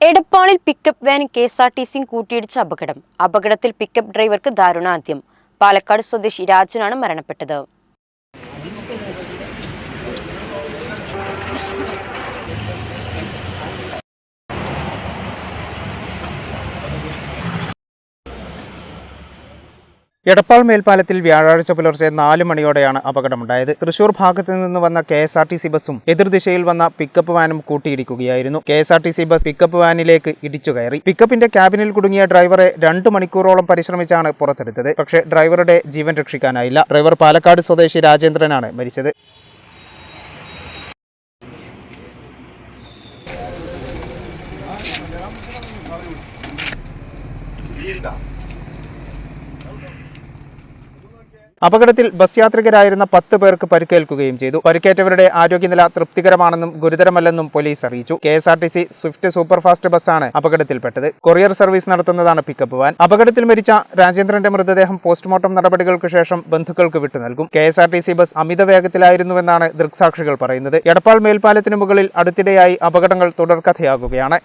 എടപ്പാളിൽ pickup van K S R T സിയും കൂട്ടിയിടിച്ച അപകടം. അപകടത്തിൽ പിക്കപ്പ് ഡ്രൈവർക്ക് ദാരുണാന്ത്യം. പാലക്കാട് സ്വദേശി രാജനാണ് മരണപ്പെട്ടത്. എടപ്പാൾ മേൽപ്പാലത്തിൽ വ്യാഴാഴ്ച പുലർച്ചെ നാല് മണിയോടെയാണ് അപകടമുണ്ടായത്. തൃശൂർ ഭാഗത്തു നിന്ന് വന്ന K S R T C ബസും എതിർദിശയിൽ വന്ന പിക്കപ്പ് വാനും കൂട്ടിയിടിക്കുകയായിരുന്നു. K S R T C bus pickup വാനിലേക്ക് ഇടിച്ചു കയറി. പിക്കപ്പിന്റെ ക്യാബിനിൽ കുടുങ്ങിയ ഡ്രൈവറെ രണ്ട് മണിക്കൂറോളം പരിശ്രമിച്ചാണ് പുറത്തെടുത്തത്. പക്ഷേ ഡ്രൈവറുടെ ജീവൻ രക്ഷിക്കാനായില്ല. ഡ്രൈവർ പാലക്കാട് സ്വദേശി രാജേന്ദ്രനാണ് മരിച്ചത്. അപകടത്തിൽ ബസ് യാത്രികരായിരുന്ന പത്ത് പേർക്ക് പരിക്കേൽക്കുകയും ചെയ്തു. പരിക്കേറ്റവരുടെ ആരോഗ്യനില തൃപ്തികരമാണെന്നും ഗുരുതരമല്ലെന്നും പോലീസ് അറിയിച്ചു. K S R T C swift superfast ബസ്സാണ് അപകടത്തിൽപ്പെട്ടത്. കൊറിയർ സർവീസ് നടത്തുന്നതാണ് പിക്കപ്പ് വാൻ. അപകടത്തിൽ മരിച്ച രാജേന്ദ്രന്റെ മൃതദേഹം പോസ്റ്റ്മോർട്ടം നടപടികൾക്ക് ശേഷം ബന്ധുക്കൾക്ക് വിട്ടു നൽകും. K S R T C bus അമിത വേഗത്തിലായിരുന്നുവെന്നാണ് ദൃക്സാക്ഷികൾ പറയുന്നത്. എടപ്പാൾ മേൽപ്പാലത്തിനു മുകളിൽ അടുത്തിടെയായി അപകടങ്ങൾ തുടർക്കഥയാകുകയാണ്.